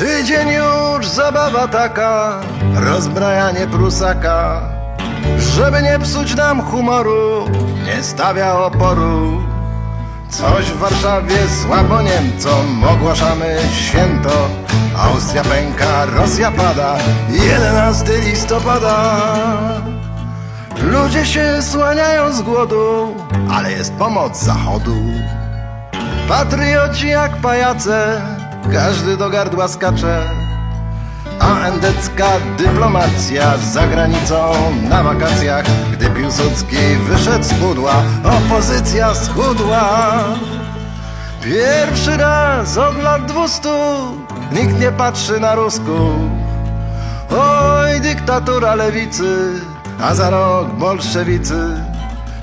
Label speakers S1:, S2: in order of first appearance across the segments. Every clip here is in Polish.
S1: Tydzień już zabawa taka, rozbrajanie prusaka, żeby nie psuć nam humoru, nie stawia oporu. Coś w Warszawie słabo Niemcom ogłaszamy święto. Austria pęka, Rosja pada, 11 listopada. Ludzie się słaniają z głodu, ale jest pomoc zachodu. Patrioci jak pajace, każdy do gardła skacze. A endecka dyplomacja za granicą. Na wakacjach Gdy Piłsudski wyszedł z pudła, opozycja schudła. Pierwszy raz od lat dwustu nikt nie patrzy na Rusków Oj, dyktatura lewicy, a za rok bolszewicy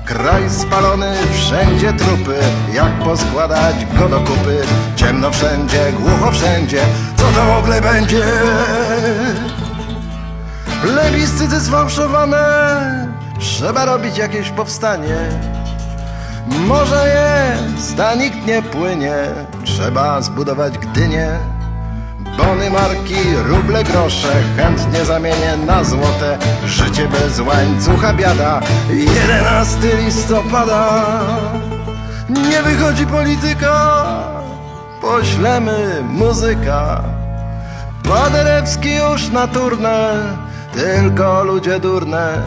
S1: Kraj spalony, wszędzie trupy. Jak poskładać go do kupy? Ciemno wszędzie, głucho wszędzie. Co to w ogóle będzie? Plebiscyty sfałszowane. Trzeba robić jakieś powstanie. Może jest, a nikt nie płynie. Trzeba zbudować Gdynię Bony marki, ruble, grosze Chętnie zamienię na złote. Życie bez łańcucha biada 11 listopada. Nie wychodzi polityka Poślemy muzyka. Paderewski już na turnę Tylko ludzie durne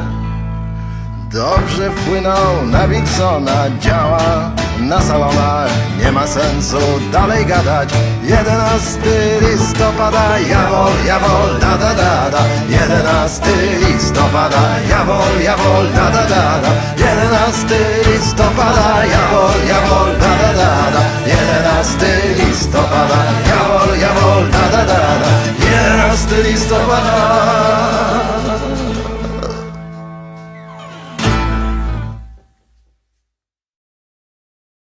S1: Dobrze wpłynął na Wilsona Działa na salonach Nie ma sensu dalej gadać. 11 listopada Jawol, jawol, da da da da. 11 listopada Jawol, jawol, da da da da. 11 listopada Jawol, jawol, da da da da. 11 listopada Jawol, jawol, da da da da. 11 listopada